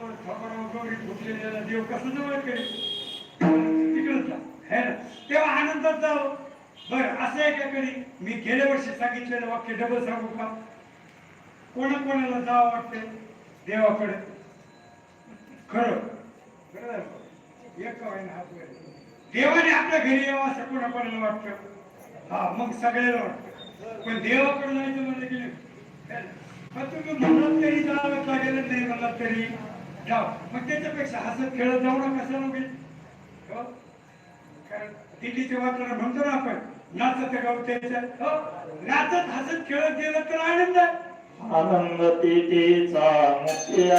देव कसं जवळ करेल? तिकडच. जा है ना? तेव्हा आनंदात जाव. बरं असं आहे का कधी मी गेल्या वर्षी सांगितलेलं वाक्य डबल सांगू का? कोणा कोणाला जावं वाटते देवाकडे. खरं. खरं एक हात देवाने आपल्या घरी यावं असं कोणा कोणाला वाटतं? हा मग सगळ्याला वाटतं. पण देवाकडे जायचं म्हणजे गेले. पण तुम्ही म्हणत तरी जावं लागेल नाही म्हणत तरी? जाव मग त्याच्यापेक्षा हसत खेळत जाऊ ना कशाला हो? कारण दिल्लीचे वातावरण म्हणतो ना आपण नाचत गावत्याच्या हो? नाचत हसत खेळत गेलं तर आनंद. आहे आनंद तिथीचा मुख्य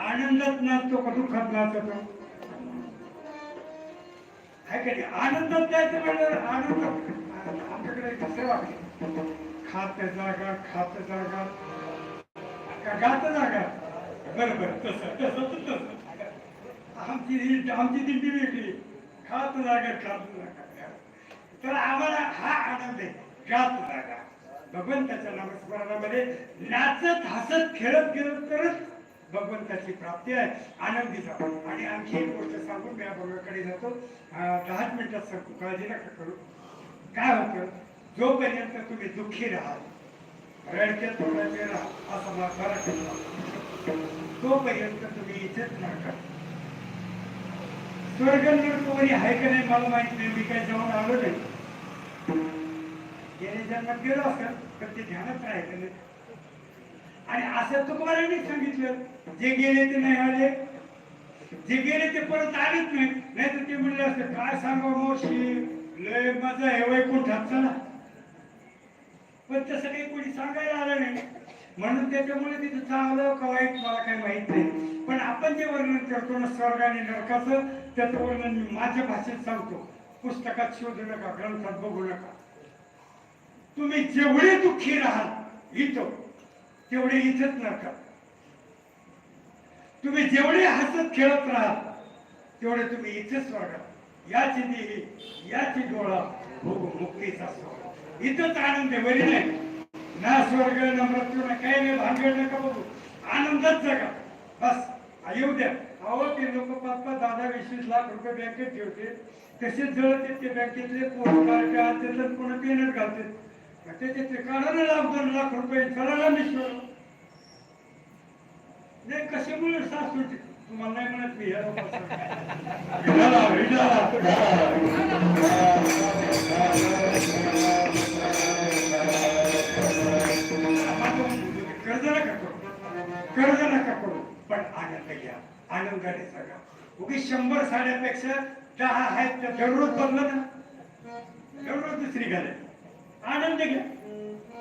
आनंदात नाचतो का दुःखात नाचतो आहे का आनंदात जायचं म्हणलं आनंद आमच्याकडे एक सेवा खात जागा खात जागा. गात जागा? बरं बरं. तसं तसं तसं. तसं आमची ही- आमची दिंडी वेगळी. खात जागा खात जागा. तर आम्हाला हा आनंद आहे. गात जागा. भगवंताच्या नामस्मरणामध्ये नाचत हसत खेळत गेलो तरच भगवंताची प्राप्ती आहे आनंदी आणि आणखी एक गोष्ट सांगून मी भगवाकडे जातो. दहाच मिनिटात सांगतो काळजी नका करू. काय होतं? जोपर्यंत तुम्ही दुःखी राहाल रडक्यात तोंडाचे राहा असा मला मराठीत सांगतो. तोपर्यंत तुम्ही इथेच राहा स्वर्ग नरक आहे का नाही मला माहीत नाही मी काय जाऊन आलो नाही. गेले जन्मात गेलो असेल तर ते ध्यानात राहायचं नाही. आणि असं तुकारांनी सांगितलं जे गेले ते नाही आले. जे गेले ते परत आलेच नाही नाहीतर ते म्हणले असते काय सांगा मोशी लय मजा आहे वैकुंठात चला. पण तसं काही कोणी सांगायला आलं नाही. म्हणून त्याच्यामुळे तिथं चांगलं का वाईट मला काही माहीत नाही. पण आपण जे वर्णन करतो ना स्वर्ग आणि नरकाचं त्याचं वर्णन मी माझ्या भाषेत सांगतो. पुस्तकात शोधू नका ग्रंथात बघू नका. तुम्ही जेवढे दुःखी राहाल इथं तेवढे इथंच नका. तुम्ही जेवढे हसत खेळत राहा तेवढे तुम्ही इथेच स्वर्गात याची देही याची डोळा भोग मुक्तीचा स्वर्ग इथंच आनंद आहे बरी नाही. ना स्वर्ग ना मृत्यू ना काही नाही भानगड नका बघू. आनंदात जगा. बस आ, येऊ द्या. अहो ते लोक पाच पाच दहा वीस वीस लाख रुपये बँकेत ठेवते. तसेच जळते ते बँकेतले कोण कार्ड आणतात पुन्हा पेनच घालतात मग त्याच्यातले काढा लाख दोन लाख रुपये चला ना मिश्वर नाही कशामुळे सासू तुम्हाला नाही म्हणत मी कर्ज नका करू. कर्ज नका करू. पण आनंद घ्या. आनंदाने जगा. उगी शंभर साड्यापेक्षा दहा आहेत त्या दररोज बदला ना दररोज दुसरी घाले आनंद घ्या.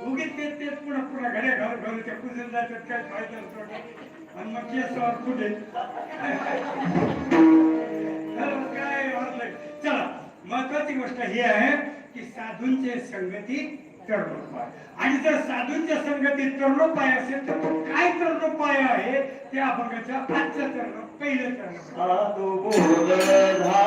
उगीच तेच तेच पुन्हा पुन्हा घड्या घालून घालून त्या कुजून जातात काय फायदा नसतो आणि मग केसावर कुठे काय वाटलंय चला महत्वाची गोष्ट ही आहे की साधूंचे संगती तरुणोपाय. आणि जर साधूंच्या संगतीत तरुणोपाय असेल तर काय तरुणोपाय आहे? ते अभंगाच्या आजच्या चरण पहिलं चरण साधू बोल झाला